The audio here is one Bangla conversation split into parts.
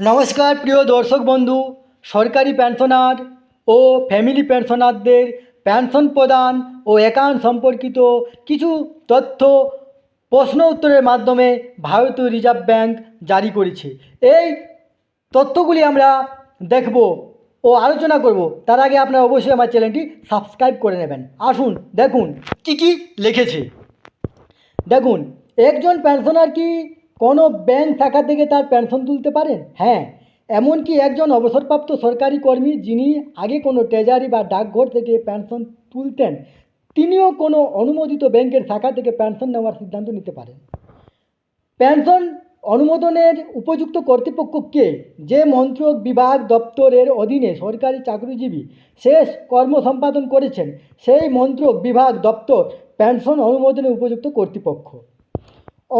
নমস্কার, প্রিয় দর্শক বন্ধু, সরকারি পেনশনার ও ফ্যামিলি পেনশনারদের পেনশন প্রদান ও অ্যাকাউন্ট সম্পর্কিত কিছু তথ্য, প্রশ্ন উত্তরের মাধ্যমে ভারতীয় রিজার্ভ ব্যাংক জারি করেছে। এই তথ্যগুলি আমরা দেখব ও আলোচনা করব। তার আগে আপনারা অবশ্যই আমার চ্যানেলটি সাবস্ক্রাইব করে নেবেন। আসুন, দেখুন, কী কী লিখেছে। দেখুন, একজন পেনশনার কি কোনো ব্যাংক শাখা থেকে তার পেনশন তুলতে পারেন? হ্যাঁ এমনকি একজন অবসরপ্রাপ্ত সরকারি কর্মী যিনি আগে কোনো ট্রেজারি বা ডাকঘর থেকে পেনশন তুলতেন, তিনিও কোনো অনুমোদিত ব্যাংকের শাখা থেকে পেনশন নেওয়ার সিদ্ধান্ত নিতে পারেন। পেনশন অনুমোদনের উপযুক্ত কর্তৃপক্ষ কে? যে মন্ত্রক বিভাগ দপ্তরের অধীনে সরকারি চাকরিজীবী শেষ কর্ম সম্পাদন করেছেন, সেই মন্ত্রক বিভাগ দপ্তর পেনশন অনুমোদনের উপযুক্ত কর্তৃপক্ষ।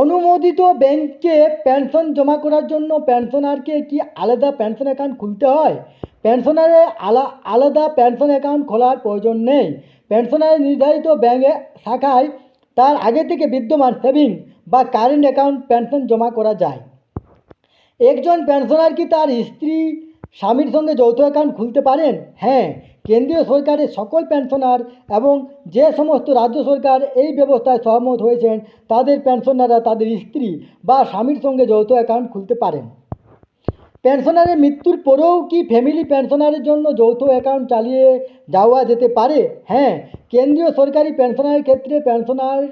অনুমোদিত ব্যাংকে পেনশন জমা করার জন্য পেনশনারকে কি আলাদা পেনশন অ্যাকাউন্ট খুলতে হয়? পেনশনারে আলা, আলাদা পেনশন অ্যাকাউন্ট খোলার প্রয়োজন নেই। পেনশনারের নির্ধারিত ব্যাঙ্কে শাখায় তার আগে থেকে বিদ্যমান সেভিং বা কারেন্ট অ্যাকাউন্ট পেনশন জমা করা যায়। একজন পেনশনার কি তার স্ত্রী, স্বামীর সঙ্গে যৌথ অ্যাকাউন্ট খুলতে পারেন? হ্যাঁ কেন্দ্রীয় সরকারের সকল পেনশনার এবং যে সমস্ত রাজ্য সরকার এই ব্যবস্থায় সহমত হয়েছেন, তাদের পেনশনাররা তাদের স্ত্রী বা স্বামীর সঙ্গে যৌথ অ্যাকাউন্ট খুলতে পারেন। পেনশনারের মৃত্যুর পরেও কি ফ্যামিলি পেনশনারের জন্য যৌথ অ্যাকাউন্ট চালিয়ে যাওয়া যেতে পারে? হ্যাঁ কেন্দ্রীয় সরকারি পেনশনারের ক্ষেত্রে পেনশনার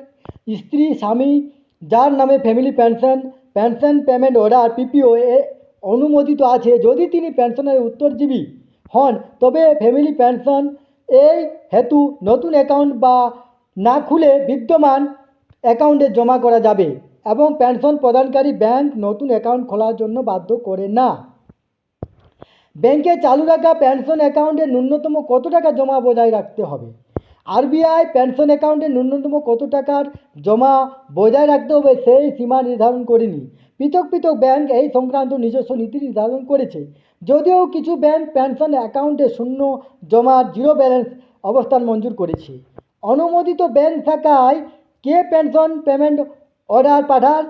স্ত্রী, স্বামী, যার নামে family pension pension payment order PPO এ অনুমোদিত আছে। যদি তিনি পেনশনের উত্তরজীবী হন। তবে ফ্যামিলি পেনশন এই হেতু নতুন অ্যাকাউন্ট বা না খুলে বিদ্যমান অ্যাকাউন্টে জমা করা যাবে এবং পেনশন প্রদানকারী ব্যাংক নতুন অ্যাকাউন্ট খোলার জন্য বাধ্য করে না। ব্যাংকে চালু রাখা পেনশন অ্যাকাউন্টে ন্যূনতম কত টাকা জমা বজায় রাখতে হবে? আরবিআই পেনশন অ্যাকাউন্টে ন্যূনতম কত টাকার জমা বজায় রাখতে হবে সেই সীমা নির্ধারণ করেনি। পৃথক পৃথক ব্যাংক এই সংক্রান্ত নিজস্ব নীতি নির্ধারণ করেছে। যদিও কিছু ব্যাংক পেনশন অ্যাকাউন্টে শূন্য জমার জিরো ব্যালেন্স অবস্থান মঞ্জুর করেছে। অনুমোদিত ব্যাংক শাখায় কে পেনশন পেমেন্ট অর্ডার পাঠান?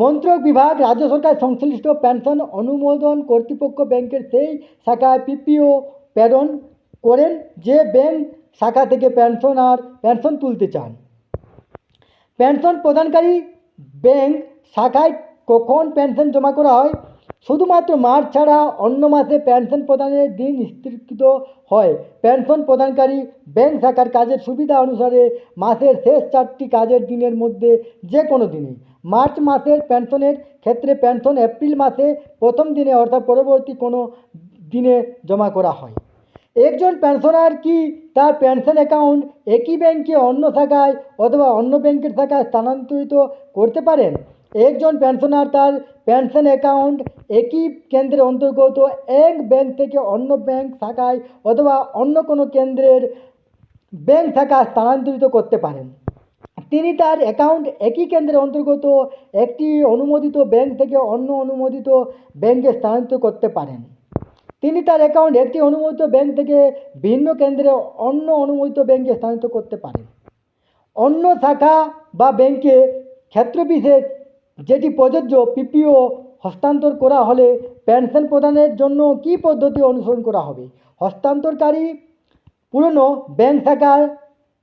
মন্ত্রক বিভাগ, রাজ্য সরকার সংশ্লিষ্ট পেনশন অনুমোদন কর্তৃপক্ষ ব্যাংকের সেই শাখায় পিপিও প্রেরণ করেন যে ব্যাংক শাখা থেকে পেনশন আর পেনশন তুলতে চান। পেনশন প্রদানকারী ব্যাংক শাখায় কখন পেনশন জমা করা হয়? শুধুমাত্র মার্চ ছাড়া অন্য মাসে পেনশন প্রদানের দিন স্থিরকৃত হয়। পেনশন প্রদানকারী ব্যাংক শাখার কাজের সুবিধা অনুসারে মাসের শেষ চারটি কাজের দিনের মধ্যে যে কোনো দিনে মার্চ মাসের পেনশনের ক্ষেত্রে পেনশন এপ্রিল মাসে প্রথম দিনে অর্থাৎ পরবর্তী কোনো দিনে জমা করা হয়। একজন পেনশনার কি তার পেনশন অ্যাকাউন্ট একই ব্যাংকে অন্য শাখায় অথবা অন্য ব্যাংকের শাখায় স্থানান্তরিত করতে পারেন? একজন পেনশনার তার পেনশন অ্যাকাউন্ট একই কেন্দ্রের অন্তর্গত এক ব্যাংক থেকে অন্য ব্যাংক শাখায় অথবা অন্য কোনো কেন্দ্রের ব্যাংক শাখায় স্থানান্তরিত করতে পারেন। তিনি তার অ্যাকাউন্ট একই কেন্দ্রের অন্তর্গত একটি অনুমোদিত ব্যাংক থেকে অন্য অনুমোদিত ব্যাংকে স্থানান্তর করতে পারেন। তিনি তার অ্যাকাউন্ট একটি অনুমোদিত ব্যাংক থেকে ভিন্ন কেন্দ্রে অন্য অনুমোদিত ব্যাংকে স্থানান্তর করতে পারেন। অন্য শাখা বা ব্যাংকে ক্ষেত্রবিশেষ যেটি প্রযোজ্য পিপিও হস্তান্তর করা হলে পেনশন প্রদানের জন্য কি পদ্ধতি অনুসরণ করা হবে? হস্তান্তরকারী পুরনো ব্যাংক শাখার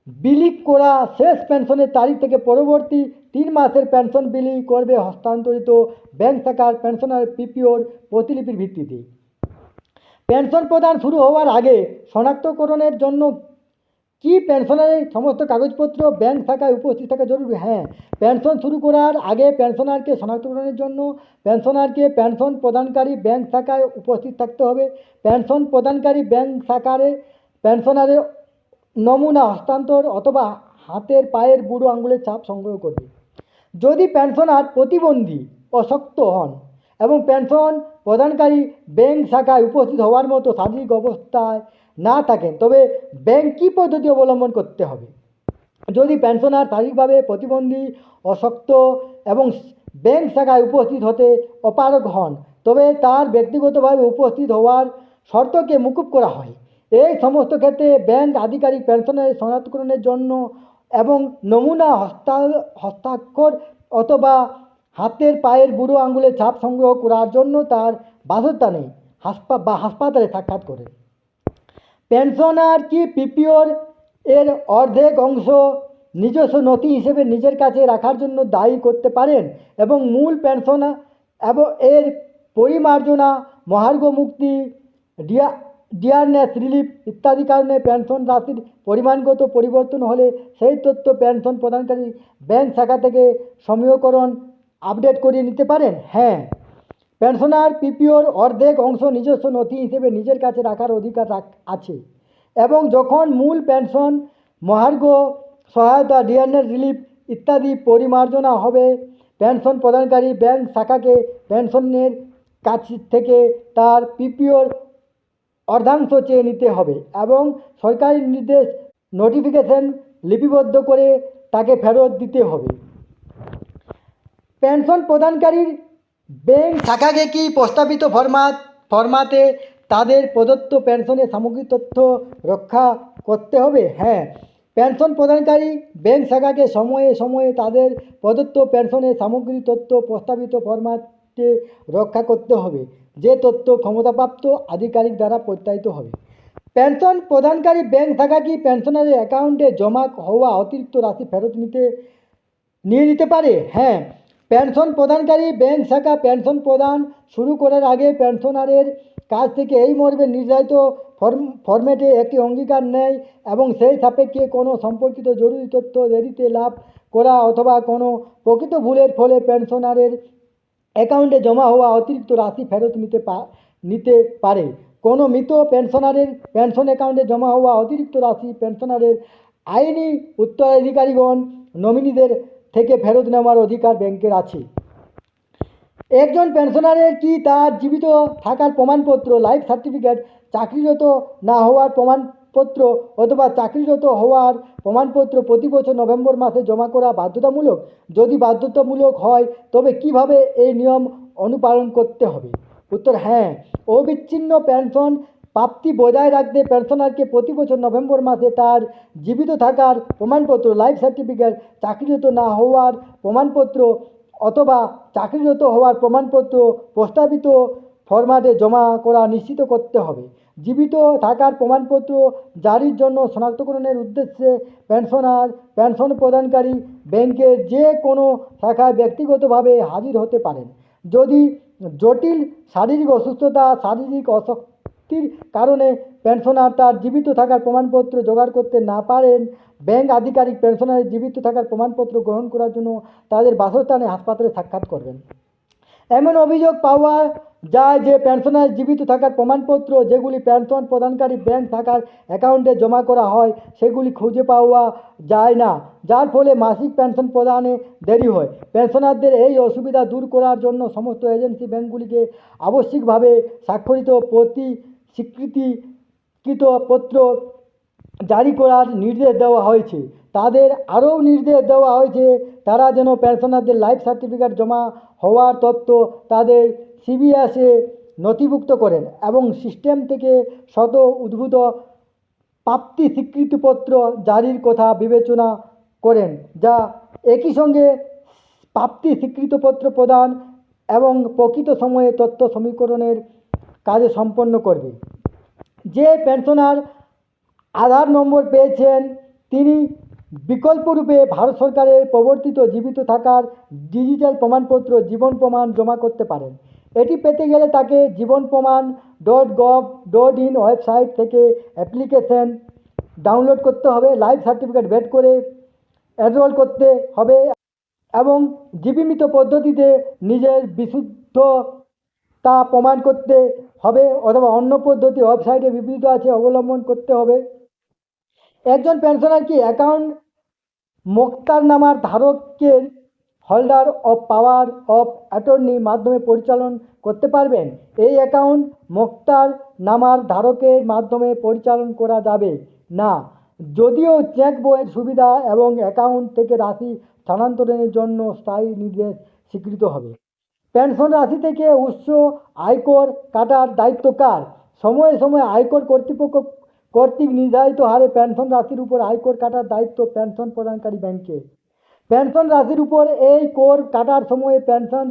বিলি করা শেষ পেনশনের তারিখ থেকে পরবর্তী তিন মাসের পেনশন বিলি করবে হস্তান্তরিত ব্যাংক শাখার পেনশনার পিপিওর প্রতিলিপির ভিত্তিতে। পেনশন প্রদান শুরু হওয়ার আগে শনাক্তকরণের জন্য কি পেনশনারের সমস্ত কাগজপত্র ব্যাংক শাখায় উপস্থিত থাকা জরুরি? হ্যাঁ পেনশন শুরু করার আগে পেনশনারকে শনাক্তকরণের জন্য পেনশনারকে পেনশন প্রদানকারী ব্যাংক শাখায় উপস্থিত থাকতে হবে। পেনশন প্রদানকারী ব্যাংক শাখারে পেনশনারের নমুনা হস্তান্তর অথবা হাতের পায়ের বুড়ো আঙুলের ছাপ সংগ্রহ করবে। যদি পেনশনার প্রতিবন্ধী অশক্ত হন এবং পেনশন প্রদানকারী ব্যাংক শাখায় উপস্থিত হওয়ার মতো শারীরিক অবস্থায় না থাকেন, তবে ব্যাংক কী পদ্ধতি অবলম্বন করতে হবে? যদি পেনশনার শারীরিকভাবে প্রতিবন্ধী, অশক্ত এবং ব্যাংক শাখায় উপস্থিত হতে অপারগ হন, তবে তার ব্যক্তিগতভাবে উপস্থিত হওয়ার শর্তকে মুকুব করা হয়। এই সমস্ত ক্ষেত্রে ব্যাংক আধিকারিক পেনশনের শনাক্তকরণের জন্য এবং নমুনা হস্তা হস্তাক্ষর অথবা হাতের পায়ের বুড়ো আঙুলের ছাপ সংগ্রহ করার জন্য তার বাসস্থানে হাসপা, বা হাসপাতালে সাক্ষাৎ করে পেনশনার কি পিপিওর এর অর্ধেক অংশ নিজস্ব নথি হিসেবে নিজের কাছে রাখার জন্য দায়ী করতে পারেন এবং মূল পেনশন এবং এর পরিমার্জনা, মহার্ঘ মুক্তি, ডিয়া, ডিয়ারনেস রিলিফ ইত্যাদি কারণে পেনশন রাশির পরিমাণগত পরিবর্তন হলে সেই তথ্য পেনশন প্রদানকারী ব্যাংক শাখা থেকে সমীকরণ আপডেট করিয়ে নিতে পারেন। হ্যাঁ। পেনশনার পিপিওর অর্ধেক অংশ নিজস্ব নথি হিসেবে নিজের কাছে রাখার অধিকার আছে। এবং যখন মূল পেনশন, মহার্ঘ, সহায়তা, ডিএনএ রিলিফ ইত্যাদি পরিমার্জনা হবে, পেনশন প্রদানকারী ব্যাংক শাখাকে পেনশনের কাছ থেকে তার পিপিওর অর্ধাংশ চেয়ে নিতে হবে এবং সরকারি নির্দেশ, নোটিফিকেশন লিপিবদ্ধ করে তাকে ফেরত দিতে হবে। পেনশন প্রদানকারীর ব্যাংক শাখাকে কি প্রস্তাবিত ফরমাত, ফরমাতে তাদের প্রদত্ত পেনশনের সামগ্রিক তথ্য রক্ষা করতে হবে? হ্যাঁ পেনশন প্রদানকারী ব্যাংক শাখাকে সময়ে সময়ে তাদের প্রদত্ত পেনশনের সামগ্রিক তথ্য প্রস্তাবিত ফরম্যাটে রক্ষা করতে হবে, যে তথ্য ক্ষমতাপ্রাপ্ত আধিকারিক দ্বারা প্রত্যায়িত হবে। পেনশন প্রদানকারী ব্যাংক শাখা কি পেনশনারের অ্যাকাউন্টে জমা হওয়া অতিরিক্ত রাশি ফেরত নিতে, নিয়ে নিতে পারে? হ্যাঁ পেনশন প্রদানকারী ব্যাংক শাখা পেনশন প্রদান শুরু করার আগে পেনশনারের কাছ থেকে এই মর্মে নির্ধারিত ফর্ম, ফরম্যাটে একটি অঙ্গীকার নেয় এবং সেই সাপেক্ষে কোনো সম্পর্কিত জরুরি তথ্য দেরিতে লাভ করা অথবা কোনো প্রকৃত ভুলের ফলে পেনশনারের অ্যাকাউন্টে জমা হওয়া অতিরিক্ত রাশি ফেরত নিতে পা, নিতে পারে। কোনো মৃত পেনশনারের পেনশন অ্যাকাউন্টে জমা হওয়া অতিরিক্ত রাশি পেনশনারের আইনি উত্তরাধিকারীগণ, নমিনিদের থেকে ফেরত নেওয়ার অধিকার ব্যাংকের আছে। একজন পেনশনারের কি তার জীবিত থাকার প্রমাণপত্র লাইফ সার্টিফিকেট চাকরিরত না হওয়ার প্রমাণপত্র অথবা চাকরিরত হওয়ার প্রমাণপত্র প্রতি বছর নভেম্বর মাসে জমা করা বাধ্যতামূলক? যদি বাধ্যতামূলক হয়, তবে কীভাবে এই নিয়ম অনুপালন করতে হবে? উত্তর হ্যাঁ। অবিচ্ছিন্ন পেনশন প্রাপ্তি বজায় রাখতে পেনশনারকে প্রতি বছর নভেম্বর মাসে তার জীবিত থাকার প্রমাণপত্র লাইফ সার্টিফিকেট চাকরিরত না হওয়ার প্রমাণপত্র অথবা চাকরিরত হওয়ার প্রমাণপত্র প্রস্তাবিত ফরম্যাটে জমা করা নিশ্চিত করতে হবে। জীবিত থাকার প্রমাণপত্র জারির জন্য শনাক্তকরণের উদ্দেশ্যে পেনশনার পেনশন প্রদানকারী ব্যাংকের যে কোনো শাখায় ব্যক্তিগতভাবে হাজির হতে পারেন। যদি জটিল শারীরিক অসুস্থতা, শারীরিক অশক্তির কারণে পেনশনার তার জীবিত থাকার প্রমাণপত্র জোগাড় করতে না পারেন। ব্যাংক আধিকারিক পেনশনারের জীবিত থাকার প্রমাণপত্র গ্রহণ করার জন্য তাদের বাসস্থানে হাসপাতালে সাক্ষাৎ করবেন। এমন অভিযোগ পাওয়া যায় যে পেনশনার জীবিত থাকার প্রমাণপত্র যেগুলি পেনশন প্রদানকারী ব্যাংক থাকার অ্যাকাউন্টে জমা করা হয়, সেগুলি খুঁজে পাওয়া যায় না, যার ফলে মাসিক পেনশন প্রদানে দেরি হয়। পেনশনারদের এই অসুবিধা দূর করার জন্য সমস্ত এজেন্সি ব্যাংকগুলিকে আবশ্যিকভাবে স্বাক্ষরিত প্রতি স্বীকৃতিকৃত পত্র জারি করার নির্দেশ দেওয়া হয়েছে। তাদের আরও নির্দেশ দেওয়া হয়েছে, তারা যেন পেনশনারদের লাইফ সার্টিফিকেট জমা হওয়ার তথ্য তাদের সিবিএসে নথিভুক্ত করেন এবং সিস্টেম থেকে শত উদ্ভূত প্রাপ্তি স্বীকৃতিপত্র জারির কথা বিবেচনা করেন, যা একই সঙ্গে প্রাপ্তি স্বীকৃতিপত্র প্রদান এবং প্রকৃত সময়ে তথ্য সমীকরণের কাজে সম্পন্ন করবে। যে পেনশনার আধার নম্বর পেয়েছেন, তিনি বিকল্পরূপে ভারত সরকারের প্রবর্তিত, জীবিত থাকার ডিজিটাল প্রমাণপত্র, জীবন প্রমাণ জমা করতে পারেন। এটি পেতে গেলে তাকে Jeevan Pramaan dot gov dot in website থেকে অ্যাপ্লিকেশন ডাউনলোড করতে হবে লাইফ সার্টিফিকেট বের করে এনরোল করতে হবে এবং জীবিত পদ্ধতিতে নিজের বিশুদ্ধ তা প্রমাণ করতে হবে অথবা অন্য পদ্ধতি ওয়েবসাইটে বিবৃত আছে, অবলম্বন করতে হবে। একজন পেনশনার কি অ্যাকাউন্ট মোক্তারনামার ধারকের holder of power of attorney মাধ্যমে পরিচালন করতে পারবেন? এই অ্যাকাউন্ট মোক্তার নামার ধারকের মাধ্যমে পরিচালন করা যাবে। না, যদিও চেক বইয়ের সুবিধা এবং অ্যাকাউন্ট থেকে রাশি স্থানান্তরের জন্য স্থায়ী নির্দেশ স্বীকৃত হবে। পেনশন রাশি থেকে উৎস, আয়কর কাটার দায়িত্ব কার? সময়ে সময়ে আয়কর কর্তৃপক্ষ কর্তৃক নির্ধারিত হারে পেনশন রাশির উপর আয়কর কাটার দায়িত্ব পেনশন প্রদানকারী ব্যাংকে। পেনশন রাশির উপর এই কর কাটার সময়ে পেনশন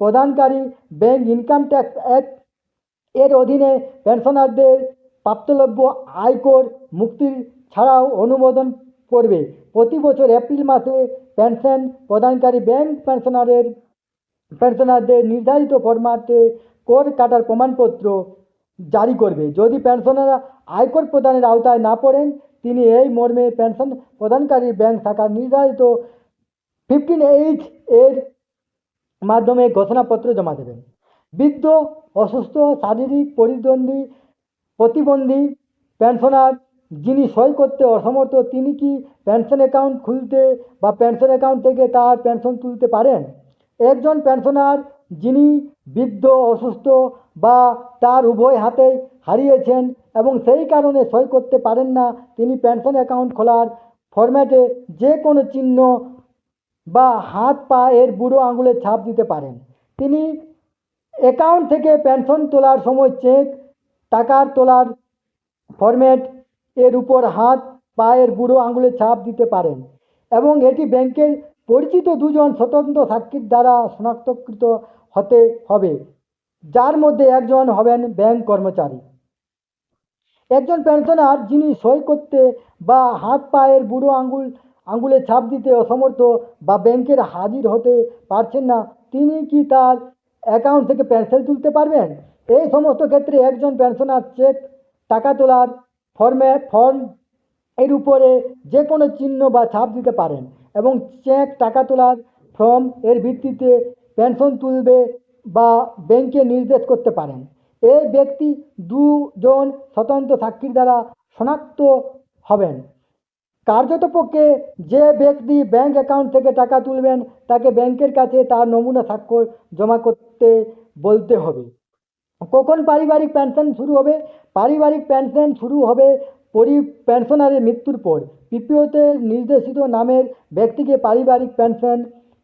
প্রদানকারী ব্যাংক ইনকাম ট্যাক্স অ্যাক্ট এর অধীনে পেনশনারদের প্রাপ্তলব্য আয়কর মুক্তির ছাড়াও অনুমোদন করবে। প্রতি বছর এপ্রিল মাসে পেনশন প্রদানকারী ব্যাংক পেনশনারের পেনশনারদের নির্ধারিত ফরম্যাটে কর কাটার প্রমাণপত্র জারি করবে। যদি পেনশনাররা আয়কর প্রদানের আওতায় না পড়েন, তিনি এই মর্মে পেনশন প্রদানকারী ব্যাংক শাখার নির্ধারিত ফিফটিন এইচ এর মাধ্যমে ঘোষণাপত্র জমা দেবেন। বৃদ্ধ, অসুস্থ, শারীরিক প্রতিদ্বন্দ্বী প্রতিবন্ধী পেনশনার যিনি সই করতে অসমর্থ, তিনি কি পেনশন অ্যাকাউন্ট খুলতে বা পেনশন অ্যাকাউন্ট থেকে তার পেনশন তুলতে পারেন? একজন পেনশনার যিনি বৃদ্ধ, অসুস্থ বা তার উভয় হাতেই হারিয়েছেন এবং সেই কারণে সই করতে পারেন না, তিনি পেনশন অ্যাকাউন্ট খোলার ফরম্যাটে যে কোনো চিহ্ন বা হাত, পা এর বুড়ো আঙুলের ছাপ দিতে পারেন। তিনি অ্যাকাউন্ট থেকে পেনশন তোলার সময় চেক টাকার তোলার ফরম্যাট এর উপর হাত পায়ের বুড়ো আঙুলের ছাপ দিতে পারেন এবং এটি ব্যাংকের পরিচিত দুজন স্বতন্ত্র সাক্ষীর দ্বারা শনাক্তকৃত হতে হবে, যার মধ্যে একজন হবেন ব্যাংক কর্মচারী। একজন পেনশনার যিনি সই করতে বা হাত পায়ের বুড়ো আঙ্গুল আঙ্গুলে ছাপ দিতে অসমর্থ বা ব্যাংকের হাজির হতে পারছেন না, তিনি কি তার অ্যাকাউন্ট থেকে পেনশন তুলতে পারবেন? এই সমস্ত ক্ষেত্রে একজন পেনশনার চেক, টাকা তোলার ফর্মে, ফর্ম এর উপরে যে কোনো চিহ্ন বা ছাপ দিতে পারেন। এবং চেক টাকা তোলার ফর্ম এর ভিত্তিতে পেনশন তুলবে বা ব্যাংকে নির্দেশ করতে পারেন। এই ব্যক্তি দুজন স্বতন্ত্র সাক্ষীর দ্বারা শনাক্ত হবেন। কার্যতপক্ষে যে ব্যক্তি ব্যাংক অ্যাকাউন্ট থেকে টাকা তুলবেন, তাকে ব্যাংকের কাছে তার নমুনা স্বাক্ষর জমা করতে বলতে হবে। কখন পারিবারিক পেনশন শুরু হবে? পারিবারিক পেনশন শুরু হবে পেনশনারের মৃত্যুর পর পিপিওতে নির্দেশিত নামের ব্যক্তিকে পারিবারিক পেনশন,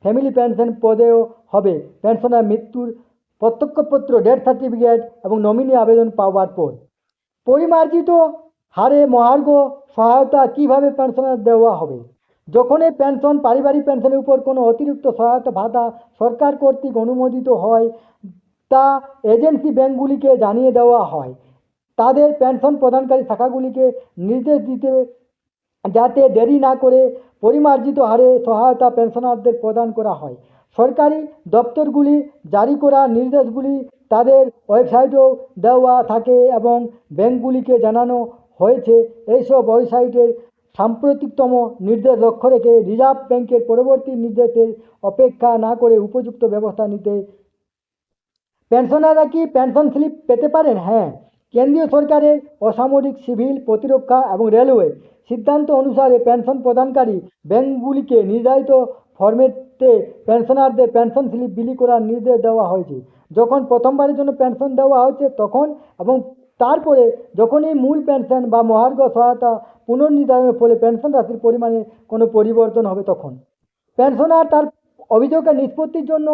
ফ্যামিলি পেনশন পদেও হবে। পেনশনার মৃত্যুর প্রত্যক্ষপত্র ডেথ সার্টিফিকেট এবং নমিনি আবেদন পাওয়ার পর। পরিমার্জিত হারে মহার্ঘ সহায়তা কীভাবে পেনশনার দেওয়া হবে? যখন এই পেনশন, পারিবারিক পেনশনের উপর কোনো অতিরিক্ত সহায়তা ভাতা সরকার কর্তৃক অনুমোদিত হয়, তা এজেন্সি ব্যাংকগুলিকে জানিয়ে দেওয়া হয়। তাদের পেনশন প্রদানকারী শাখাগুলিকে নির্দেশ দিতে, যাতে দেরি না করে পরিমার্জিত হারে সহায়তা পেনশনারদের প্রদান করা হয়। সরকারি দপ্তরগুলি জারি করা নির্দেশগুলি তাদের ওয়েবসাইটেও দেওয়া থাকে এবং ব্যাংকগুলিকে জানানো হয়েছে। এইসব ওয়েবসাইটের সাম্প্রতিকতম নির্দেশ লক্ষ্য রেখে রিজার্ভ ব্যাংকের পরবর্তী নির্দেশের অপেক্ষা না করে উপযুক্ত ব্যবস্থা নিতে। পেনশনাররা কি পেনশন স্লিপ পেতে পারেন? হ্যাঁ কেন্দ্রীয় সরকারের অসামরিক, সিভিল, প্রতিরক্ষা এবং রেলওয়ে সিদ্ধান্ত অনুসারে পেনশন প্রদানকারী ব্যাংকগুলিকে নির্ধারিত ফরম্যাটে পেনশনারদের পেনশন স্লিপ বিলি করার নির্দেশ দেওয়া হয়েছে। যখন প্রথমবারের জন্য পেনশন দেওয়া হয়েছে তখন এবং তারপরে যখনই মূল পেনশন বা মহার্ঘ সহায়তা পুনর্নির্ধারণের ফলে পেনশন রাশির পরিমাণে কোনো পরিবর্তন হবে তখন। পেনশনার তার অভিযোগের নিষ্পত্তির জন্য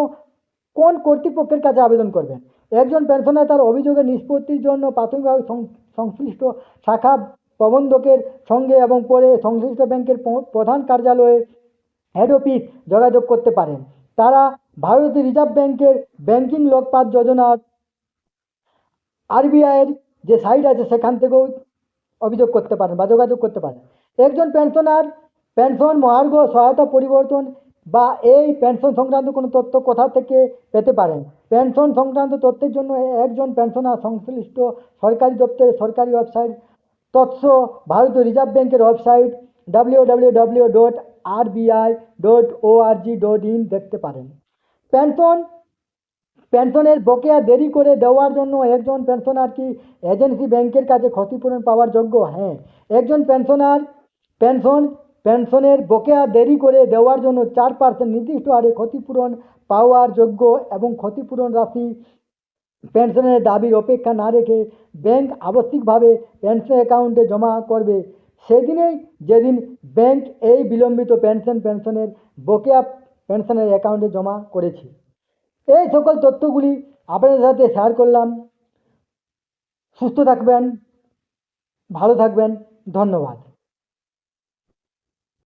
কোন কর্তৃপক্ষের কাছে আবেদন করবেন? একজন পেনশনার তার অভিযোগের নিষ্পত্তির জন্য প্রাথমিকভাবে সংশ্লিষ্ট শাখা প্রবন্ধকের সঙ্গে এবং পরে সংশ্লিষ্ট ব্যাংকের প্রধান কার্যালয়ে হেড অফিস যোগাযোগ করতে পারেন। তারা ভারতীয় রিজার্ভ ব্যাংকের ব্যাংকিং লোকপাত যোজনার আরবিআইয়ের যে সাইট আছে সেখান থেকেও অভিযোগ করতে পারেন বা যোগাযোগ করতে পারেন। একজন পেনশনার পেনশন মহার্ঘ সহায়তা পরিবর্তন বা এই পেনশন সংক্রান্ত কোনো তথ্য কোথা থেকে পেতে পারেন? পেনশন সংক্রান্ত তথ্যের জন্য একজন পেনশনার সংশ্লিষ্ট সরকারি দপ্তরের সরকারি ওয়েবসাইট তৎস ভারতীয় রিজার্ভ ব্যাংকের website W W dot RBI dot ORG dot in দেখতে পারেন। পেনশন, পেনশনের বকেয়া দেরি করে দেওয়ার জন্য একজন পেনশনার কি এজেন্সি ব্যাংকের কাছে ক্ষতিপূরণ পাওয়ার যোগ্য? হ্যাঁ একজন পেনশনার পেনশন পেনশনের বকেয়া দেরি করে দেওয়ার জন্য চার পার্সেন্ট নির্দিষ্ট হারে ক্ষতিপূরণ পাওয়ার যোগ্য এবং ক্ষতিপূরণ রাশি পেনশনের দাবির অপেক্ষা না রেখে ব্যাংক আবশ্যিকভাবে পেনশন অ্যাকাউন্টে জমা করবে। সেদিনেই যেদিন ব্যাংক এই বিলম্বিত পেনশন, পেনশনের বকেয়া পেনশনের অ্যাকাউন্টে জমা করেছে। এই সকল তথ্যগুলি আপনাদের সাথে শেয়ার করলাম। সুস্থ থাকবেন, ভালো থাকবেন, ধন্যবাদ।